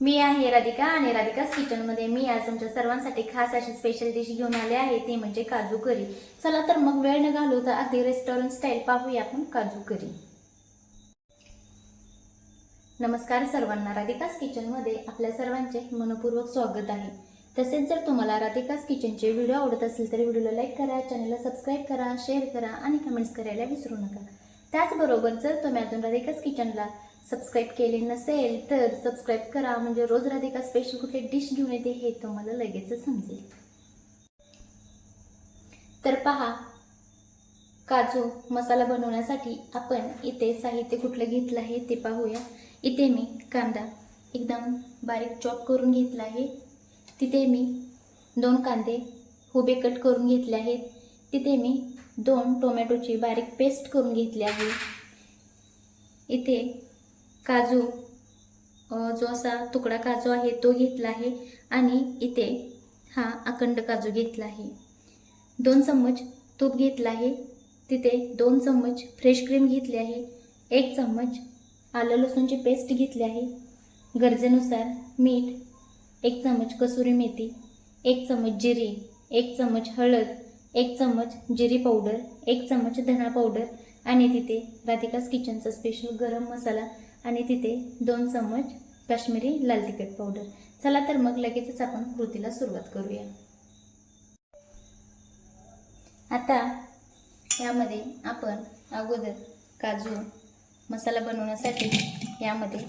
मी आहे राधिका आणि राधिकाच किचनमध्ये मी आज तुमच्या सर्वांसाठी खास अशी स्पेशल डिश घेऊन आले आहे ते म्हणजे काजू करी. चला तर मग वेळ न घालवता अगदी रेस्टॉरंट स्टाईल पाहूया आपण काजू करी. नमस्कार सर्वांना राधिकाच किचनमध्ये आपल्या सर्वांचे मनपूर्वक स्वागत आहे. तसेच जर तुम्हाला राधिकास किचनचे व्हिडिओ आवडत असेल तर व्हिडिओला लाईक करा चॅनलला सबस्क्राईब करा शेअर करा आणि कमेंट्स करायला विसरू नका. त्याचबरोबर जर तुम्ही अजून राधिकाच किचनला सबस्क्राईब केले नसेल तर सबस्क्राईब करा. म्हणजे रोज राधिका स्पेशल कुठली डिश घेऊन येते हे तुम्हाला लगेच समजेल. तर पहा काजू मसाला बनवण्यासाठी आपण इथे साहित्य कुठलं घेतलं आहे ते पाहूया. इथे मी कांदा एकदम बारीक चॉप करून घेतला आहे. तिथे मी दोन कांदे उभे कट करून घेतले आहेत. तिथे मी दोन टोमॅटोची बारीक पेस्ट करून घेतली आहे. इथे काजू जो असा तुकडा काजू आहे तो घेतला आहे आणि इथे हा अखंड काजू घेतला आहे. दोन चम्मच तूप घेतला आहे. तिथे दोन चम्मच फ्रेश क्रीम घेतली आहे. एक चम्मच आलं लसूणची पेस्ट घेतली आहे. गरजेनुसार मीठ एक चम्मच कसुरी मेथी एक चम्मच जिरी एक चम्मच हळद एक चम्मच जिरी पावडर एक चम्मच धना पावडर आणि तिथे राधिकास किचनचा स्पेशल गरम मसाला आणि तिथे दोन चम्मच काश्मीरी लाल तिखट पावडर चला तर मग लगेचच आपण कृतीला सुरुवात करूया. आता यामध्ये आपण अगोदर काजू मसाला बनवण्यासाठी यामध्ये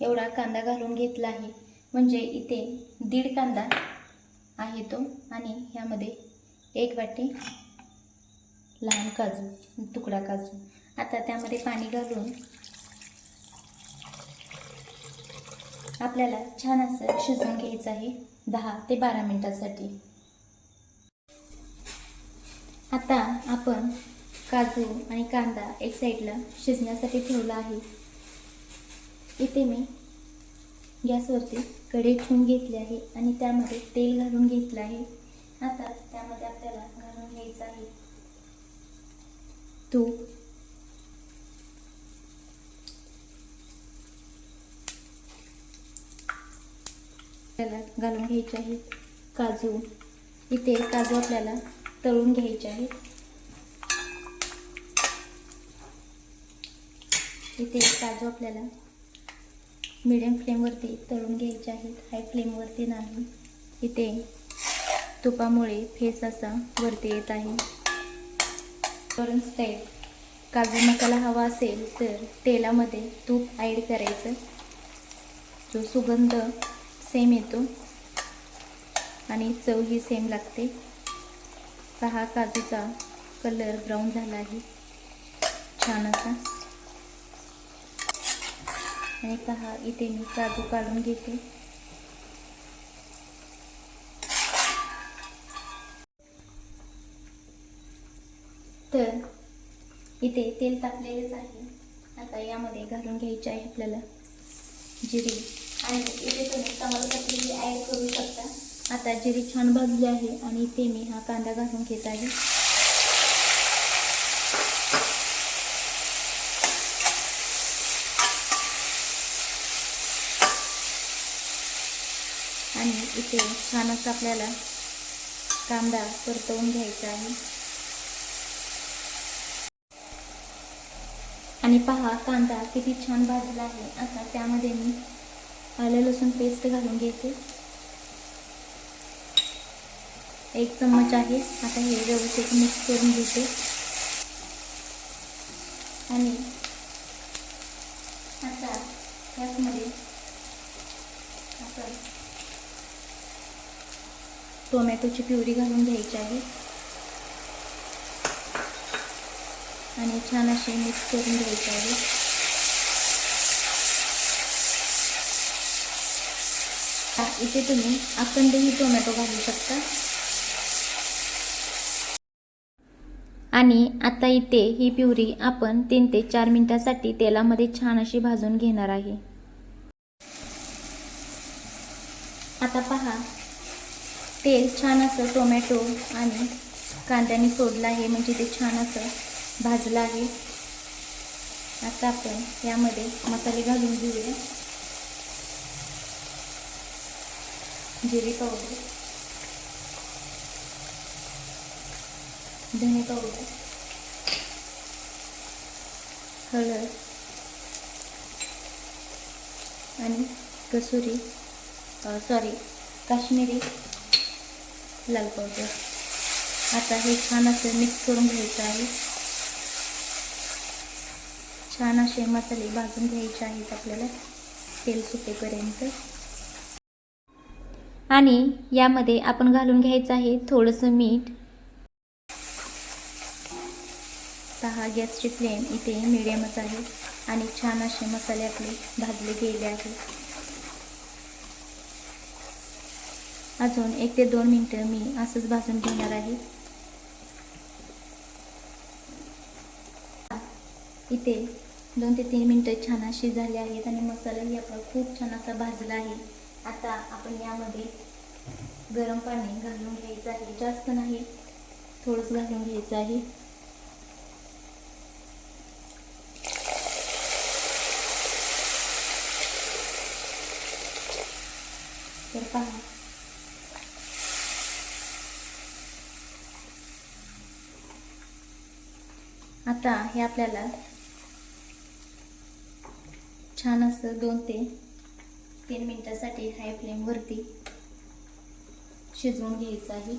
एवढा कांदा घालून घेतला आहे. म्हणजे इथे दीड कांदा आहे तो आणि यामध्ये एक वाटी लहान काजू तुकडा काजू. आता त्यामध्ये पाणी घालून आपल्याला छान असं शिजवून घ्यायचं आहे दहा ते बारा मिनिटासाठी. आता आपण काजू आणि कांदा एक साईडला शिजण्यासाठी ठेवला आहे. इथे मी गॅसवरती कढई ठेवून घेतली आहे आणि त्यामध्ये तेल घालून घेतलं आहे. आता त्यामध्ये आपल्याला घालून घ्यायचं आहे तूप त्याला घालून घ्यायचे आहेत काजू. इथे काजू आपल्याला तळून घ्यायचे आहेत इथे काजू आपल्याला मिडियम फ्लेमवरती तळून घ्यायचे आहेत. हाय फ्लेमवरती नाही. इथे तुपामुळे फेस असा वरती येत आहे. वरून स्टाईल काजू मसाला हवा असेल तर तेलामध्ये तूप ॲड करायचं. जो सुगंध सेम येतो. आणि चव ही सेम लागते. पहा काजूचा कलर ब्राऊन झाला आहे. छान असा. आणि पहा इथे मी काजू काढून घेते. तर इथे तेल तापलेलेच आहे. आता यामध्ये घालून घ्यायचे आहे आपल्याला जिरी. आणि इथे तुम्ही तमालपत्री ॲड करू शकता. आता जिरी छान भाजली आहे आणि इथे मी हा कांदा घालून घेत आहे. आणि इथे छानच आपल्याला कांदा परतवून घ्यायचा आहे. आणि पहा कांदा किती छान भाजला आहे. आता त्यामध्ये मी आलं लसूण पेस्ट घालून घेते. एक चम्मच आहे. आता हे व्यवस्थित मिक्स करून घेते. आणि आता त्याचमध्ये आपण टोमॅटोची प्युरी घालून घ्यायची आहे. आणि छान असे मिक्स करून घ्यायचे आहे. इथे तुम्ही अखंडही टोमॅटो घालू शकता. आणि आता इथे ही प्युरी आपण तीन ते चार मिनिटासाठी तेलामध्ये छान अशी भाजून घेणार आहे. आता पहा तेल छान असं टोमॅटो आणि कांद्याने सोडलं आहे म्हणजे ते छान असं भाजलं आहे. आता आपण यामध्ये मसाले घालून घेऊया. जिरे पावडर धने पावडर हळद. आणि कसुरी सॉरी काश्मीरी लाल पावडर. आता हे छान असं मिक्स करून घ्यायचं आहे. छान असे मसाले भाजून घ्यायचे आहेत आपल्याला तेल सुटेपर्यंत. आणि यामध्ये आपण घालून घ्यायचं आहे थोडंसं मीठ. पहा गॅसची फ्लेम इथे मिडियमच आहे आणि छान असे मसाले आपले भाजले गेले आहेत अजून एक ते दोन मिनटं मी असंच भाजून घेणार आहे. इथे दोन ते तीन मिनटं छान अशी झाली आहेत आणि मसालाही आपला खूप छान असा भाजला आहे. आता आपण यामध्ये गरम पाणी घालून घ्यायचं आहे. जास्त नाही थोडंच घालून घ्यायचं आहे. तर पहा. आता हे आपल्याला छान असं दोन ते तीन मिनटासाठी हाय फ्लेमवरती शिजवून घ्यायचं आहे.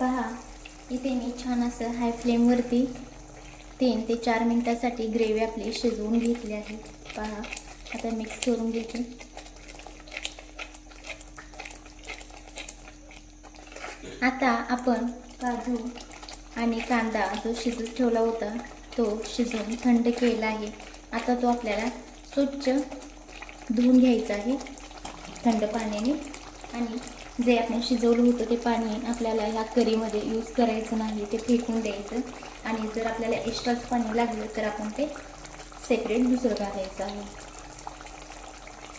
पहा इथे मी छान असं हाय फ्लेमवरती तीन ते चार मिनिटासाठी ग्रेव्ही आपली शिजवून घेतली आहे. पहा आता मिक्स करून घेते. आता आपण काजू आणि कांदा जो शिजत ठेवला होता तो शिजवून थंड केला आहे. आता तो आपल्याला स्वच्छ धुवून घ्यायचा आहे थंड पाण्याने. आणि जे आपण शिजवलं होतं ते पाणी आपल्याला ह्या करीमध्ये यूज करायचं नाही ते फेकून द्यायचं. आणि जर आपल्याला एक्स्ट्राच पाणी लागलं तर आपण ते सेपरेट दुसरं घालायचं आहे.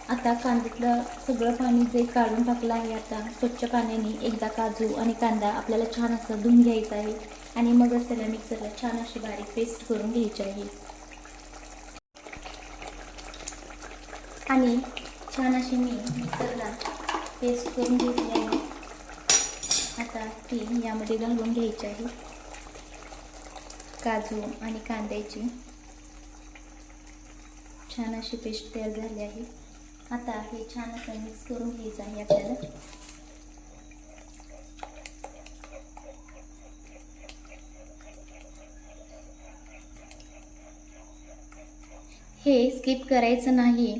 आता कांद्यातलं सगळं पाणी जे काढून टाकलं आहे आता स्वच्छ पाण्याने एकदा काजू आणि कांदा आपल्याला छान असं धुवून घ्यायचा आहे. आणि मगच त्याला मिक्सरला छान अशी बारीक पेस्ट करून घ्यायची आहे. आणि छान अशी मी मिक्सरला पेस्ट करून घेतली आहे. आता ती यामध्ये घालून घ्यायची आहे. काजू आणि कांद्याची. छान अशी पेस्ट तयार झाली आहे. आता हे छान असं मिक्स करून घ्यायचं आहे आपल्याला. हे स्किप करायचं नाही.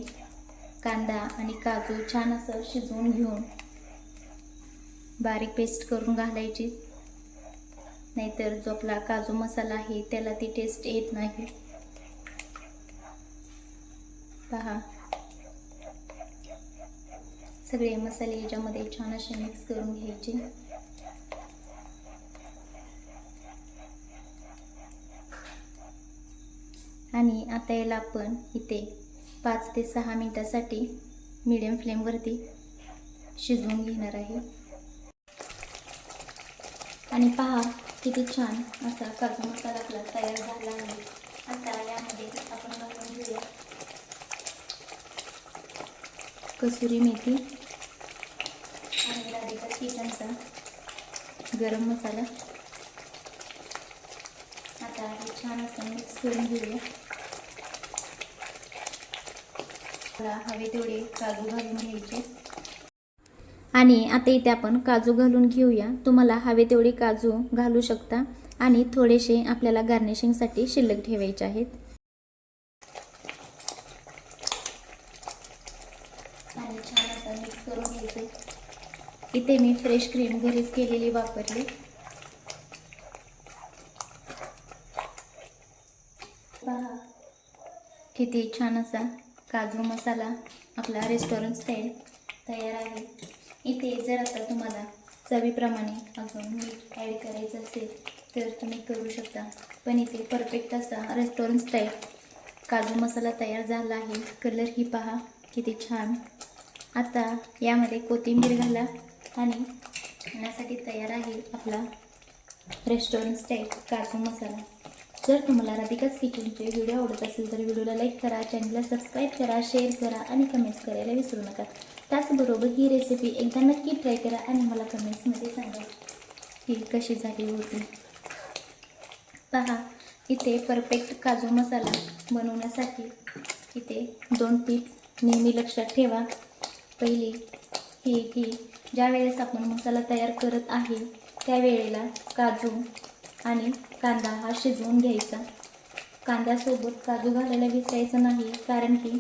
कांदा आणि काजू छान असं शिजवून घेऊन बारीक पेस्ट करून घालायची. नाहीतर जो आपला काजू मसाला आहे त्याला ती टेस्ट येत नाही. पहा. सगळे मसाले याच्यामध्ये छान असे मिक्स करून घ्यायचे. आणि आता याला आपण इथे पाच ते सहा मिनिटासाठी मीडियम फ्लेमवरती शिजवून घेणार आहे. आणि पहा किती छान असा काजू मसाला आपला तयार झाला आहे. आता यामध्ये आपण घालून घेऊया कसुरी मेथी आणि राधिका किचनचा गरम मसाला. आता हे छान असं मिक्स करून घेऊया मला हवे तेवढे काजू घालून घ्यायचे. आणि आता इथे आपण काजू घालून घेऊया. तुम्हाला हवे तेवढे काजू घालू शकता आणि थोडेसे आपल्याला गार्निशिंगसाठी शिल्लक ठेवायचे आहेत. आणि छान असं मिक्स करून घ्यायचे. इथे मी फ्रेश क्रीम घरीच केलेली वापरली. पहा. किती छान असा काजू मसाला आपला रेस्टॉरंट स्टाईल तयार आहे. इथे जर आता तुम्हाला चवीप्रमाणे अजून मीठ ॲड करायचं असेल तर तुम्ही करू शकता. पण इथे परफेक्ट असा रेस्टॉरंट स्टाईल काजू मसाला तयार झाला आहे. कलर ही पहा किती छान. आता यामध्ये कोथिंबीर घाला आणि खाण्यासाठी तयार आहे आपला रेस्टॉरंट स्टाईल काजू मसाला. जर तुम्हाला राधिकाच किचनचे व्हिडिओ आवडत असेल तर व्हिडिओला लाईक करा चॅनलला सबस्क्राईब करा शेअर करा आणि कमेंट्स करायला विसरू नका. त्याचबरोबर ही रेसिपी एकदा नक्की ट्राय करा आणि मला कमेंट्समध्ये सांगा. ही कशी झाली होती? पहा इथे परफेक्ट काजू मसाला बनवण्यासाठी इथे दोन टिप्स नेहमी लक्षात ठेवा. पहिली ही की ज्या वेळेस आपण मसाला तयार करत आहे त्यावेळेला काजू आणि कांदा हा शिजवून घ्यायचा. कांद्यासोबत काजू घालायला विसरायचं नाही कारण की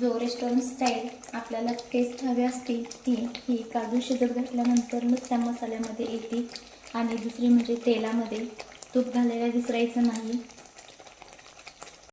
जो रेस्टॉरंट स्टाईल आपल्याला टेस्ट हवी असते ती ही काजू शिजत घातल्यानंतरच त्या मसाल्यामध्ये येते. आणि दुसरी म्हणजे तेलामध्ये तूप घालायला विसरायचं नाही.